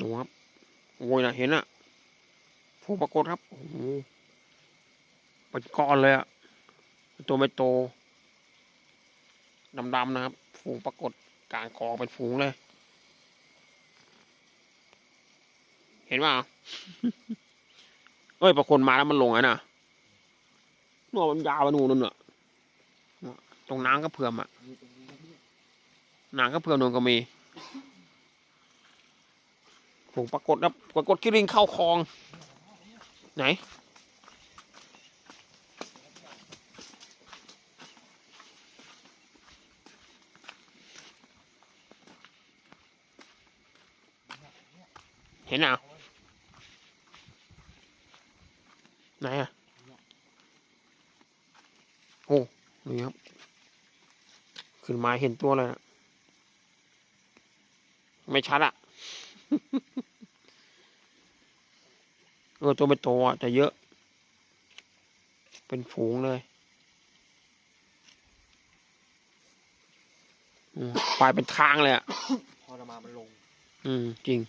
ดูครับโอ้ยนะเห็นอะฝูงปรากฏครับโอ้โหเป็นก้อนเลยอะตัวไม่โตดำๆนะครับ ฝูงปรากฏกลางกองเป็นฝูงเลย เห็นป่าเอ้ยปรากฏมาแล้วมันลงไงน่ะนวมันยาวไปนู่นนู่นน่ะตรงน้ำก็เพื่อมอะอยู่ตรงนี้นะนางก็เพื่อมนูนก็มี ฝูงปรากฏครับปรากฏกิริงเข้าคลอง ไหน เห็นอะไหนอะโอ้นี่ครับ ขึ้นมาเห็นตัวเลยนะไม่ชัดอะ เออตัวไม่โตอะแต่เยอะ เป็นฝูงเลยอืมไปเป็นทางเลยอะ พอเรามามันลง อืม จริง